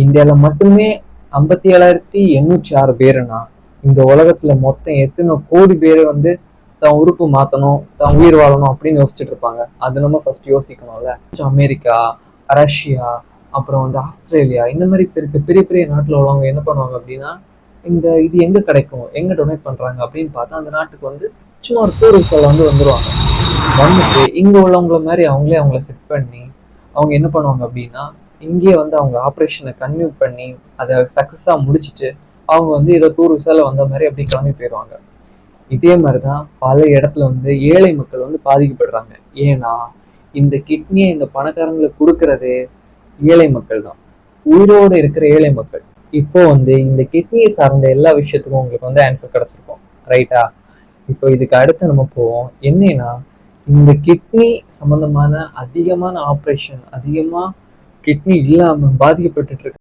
இந்தியாவில் மட்டுமே ஐம்பத்தி ஏழாயிரத்தி எண்ணூற்றி ஆறு பேருனா இந்த உலகத்தில் மொத்தம் எத்தனை கோடி பேர் வந்து தான் உறுப்பு மாற்றணும் தான் உயிர் வாழணும் அப்படின்னு யோசிச்சுட்டு இருப்பாங்க. அது நம்ம ஃபர்ஸ்ட் யோசிக்கணும்ல. அமெரிக்கா ரஷ்யா அப்புறம் வந்து ஆஸ்திரேலியா இந்த மாதிரி பெரிய பெரிய பெரிய நாட்டில் உள்ளவங்க என்ன பண்ணுவாங்க அப்படின்னா இந்த இது எங்கே கிடைக்கும் எங்கே டொனேட் பண்ணுறாங்க அப்படின்னு பார்த்தா அந்த நாட்டுக்கு வந்து சும்மா ஒரு டூரிஸ்டில் வந்து வந்துடுவாங்க வந்துட்டு இங்கே உள்ளவங்கள மாதிரி அவங்களே அவங்கள செட் பண்ணி அவங்க என்ன பண்ணுவாங்க அப்படின்னா இங்கேயே வந்து அவங்க ஆப்ரேஷனை கன்யூ பண்ணி அதை சக்ஸஸாக முடிச்சுட்டு அவங்க வந்து ஏதோ டூர் வந்த மாதிரி அப்படி கிளம்பி போயிடுவாங்க இதே மாதிரி தான் பல இடத்துல வந்து ஏழை மக்கள் வந்து பாதிக்கப்படுறாங்க. ஏன்னா இந்த கிட்னியை இந்த பணக்காரங்களுக்கு கொடுக்கறது ஏழை மக்கள் தான் உயிரோடு இருக்கிற ஏழை மக்கள். இப்போ வந்து இந்த கிட்னியை சார்ந்த எல்லா விஷயத்துக்கும் உங்களுக்கு வந்து ஆன்சர் கிடச்சிருக்கும். ரைட்டா இப்போ இதுக்கு அடுத்து நம்ம போவோம். என்னன்னா இந்த கிட்னி சம்மந்தமான அதிகமான ஆப்ரேஷன் அதிகமாக கிட்னி இல்லாமல் பாதிக்கப்பட்டுட்டு இருக்கு.